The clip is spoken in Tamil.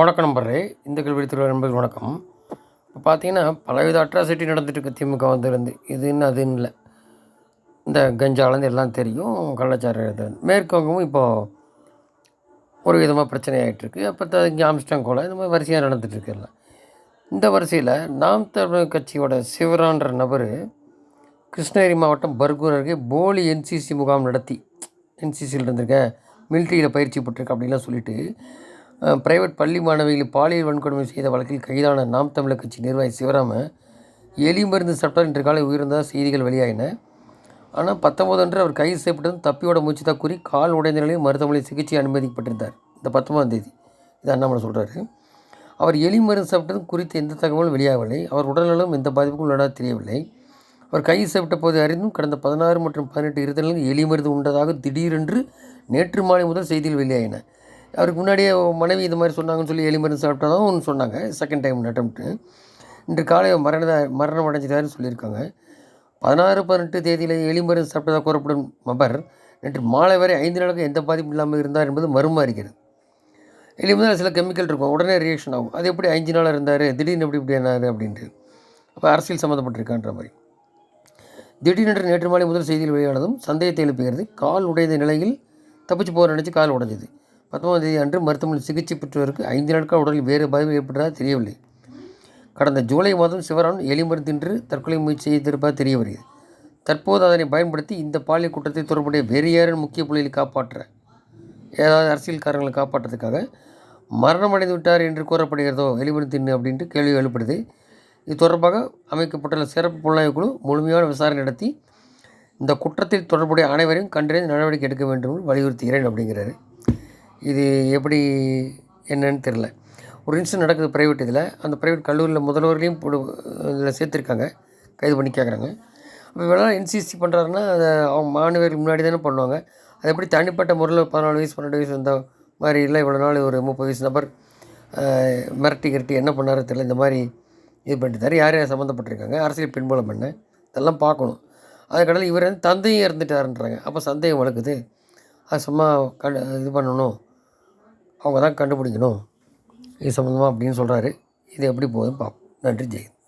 வணக்கம் நம்பரே இந்த கல்வி திருவிழா என்பது வணக்கம். இப்போ பார்த்தீங்கன்னா பலவித அட்ராசிட்டி நடந்துட்டுருக்கு. திமுக வந்துருந்து இதுன்னு அதுன்னு இல்லை. இந்த கஞ்சாலேருந்து எல்லாம் தெரியும். கள்ளச்சாரம் இது மேற்கு இப்போது ஒரு விதமாக பிரச்சனை ஆகிட்டுருக்கு அப்போ இங்கே ஆம்ஸ்டாங் கொலை இந்த மாதிரி வரிசையாக நடந்துகிட்ருக்கு எல்லாம். இந்த வரிசையில் நாம் தமிழ் கட்சியோட சிவரான்ற நபர் கிருஷ்ணகிரி மாவட்டம் பர்கூர் அருகே போலி என்சிசி முகாம் நடத்தி. என்சிசியில் இருந்திருக்கேன். மிலிட்ரியில் பயிற்சி பெற்றிருக்கேன் அப்படின்லாம் சொல்லிட்டு பிரைவேட் பள்ளி மாணவிகள் பாலியல் வன்கொடுமை செய்த வழக்கில் கைதான நாம் தமிழர் கட்சி நிர்வாகி சிவராம எலி மருந்து சாப்பிட்டார் இன்று காலை உயிர்ந்ததாக செய்திகள் வெளியாகின ஆனால் பத்தொம்போது அன்று அவர் கைது செய்யப்பட்டதும் தப்பியோட மூச்சு தான் கூறி கால் உடைந்த நிலையில் மருத்துவமனை சிகிச்சை அனுமதிக்கப்பட்டிருந்தார். இந்த பத்தொன்பதாம் தேதி. இது அண்ணாமலை சொல்கிறாரு அவர் எலி மருந்து சாப்பிட்டதும் குறித்து எந்த தகவலும் வெளியாகவில்லை. அவர் உடல்நலம் எந்த பாதிப்புக்கும் உள்ளதாக தெரியவில்லை. அவர் கைது செய்யப்பட்ட போது அறிந்தும் கடந்த பதினாறு மற்றும் பதினெட்டு இருதலில் எலி மருந்து உண்டதாக திடீரென்று நேற்று மாலை முதல் செய்தியில் வெளியாகின அவருக்கு முன்னாடியே மனைவி இது மாதிரி சொன்னாங்கன்னு சொல்லி எலிமருந்து சாப்பிட்டா சாப்பிட்டதும் ஒன்று சொன்னாங்க. செகண்ட் டைம் அட்டம்ப்ட்டு இன்று காலை மரண மரணம் அடைஞ்சிட்டாருன்னு சொல்லியிருக்காங்க. பதினாறு பதினெட்டு தேதியில் எலிமருந்து சாப்பிட்டதாக கூறப்படும் நபர் நேற்று மாலை வரை ஐந்து நாளுக்கு எந்த பாதிப்பும் இல்லாமல் இருந்தார் என்பது மருமா இருக்கிறது. எலிமருந்து சில கெமிக்கல் இருக்கும். உடனே ரியாக்ஷன் ஆகும். அது எப்படி அஞ்சு நாளாக இருந்தார்? திடீர்னு எப்படி இப்படி என்னார் அப்படின்ட்டு. அப்போ அரசியல் சம்மந்தப்பட்டிருக்கான்ற மாதிரி. திடீரென்று நேற்று மாலை முதல் செய்தியில் வெளியானதும் சந்தேகத்தை எழுப்புகிறது கால் உடைந்த நிலையில் தப்பிச்சு போகிற நினச்சி கால் உடைஞ்சது. பத்தொன்பதாம் தேதி அன்று மருத்துவமனையில் சிகிச்சை பெற்றவருக்கு ஐந்து நாட்கள் உடலில் வேறு பாதிப்பு ஏற்பட்டதாக தெரியவில்லை. கடந்த ஜூலை மாதம் சிவராமன் எலிமருந்து தின்று தற்கொலை முயற்சி செய்திருப்பதாக தெரிய வருகிறது தற்போது அதனை பயன்படுத்தி இந்த பாலியல் குற்றத்தை தொடர்புடைய வேறு யாரும் முக்கிய புள்ளியில் காப்பாற்ற ஏதாவது அரசியல்காரங்களை காப்பாற்றுறதுக்காக மரணமடைந்து விட்டார் என்று கூறப்படுகிறதோ எலிமருந்து அப்படின்ட்டு கேள்வி எழுப்படுது. இது தொடர்பாக அமைக்கப்பட்டுள்ள சிறப்பு புலனாய்வு குழு முழுமையான விசாரணை நடத்தி இந்த குற்றத்தில் தொடர்புடைய அனைவரையும் கண்டறிந்து நடவடிக்கை எடுக்க வேண்டும் என்று வலியுறுத்துகிறேன் அப்படிங்கிறாரு. இது எப்படி என்னன்னு தெரில ஒரு இன்சிடென்ட் நடக்குது ப்ரைவேட் இதில். அந்த ப்ரைவேட் கல்லூரியில் முதல்வர்களையும் இதில் சேர்த்துருக்காங்க. கைது பண்ணி கேட்குறாங்க. அப்போ இவ்வளோ என்சிசி பண்ணுறாருன்னா அதை அவங்க மாணவர்கள் முன்னாடி தானே பண்ணுவாங்க. அது எப்படி தனிப்பட்ட முறையில் பதினாலு வயசு பன்னெண்டு வயசு இந்த மாதிரி இல்லை இவ்வளோ நாள் ஒரு முப்பது வயசு நபர் மிரட்டி கிரட்டி என்ன பண்ணாரோ தெரியல. இந்த மாதிரி இது பண்ணிட்டு யார் யார் சம்மந்தப்பட்டிருக்காங்க? அரசியல் பின்புலம் பண்ண இதெல்லாம் பார்க்கணும். அதுக்கடலில் இவர் வந்து தந்தையும் இறந்துட்டாருன்றாங்க. அப்போ சந்தேகம் வளர்க்குது. அது சும்மா க இது பண்ணணும். அவங்க தான் கண்டுபிடிக்கணும். இது சம்மந்தமாக அப்படின்னு சொல்கிறாரு இது எப்படி போகுதுன்னு பார்ப்போம். நன்றி ஜெயந்த்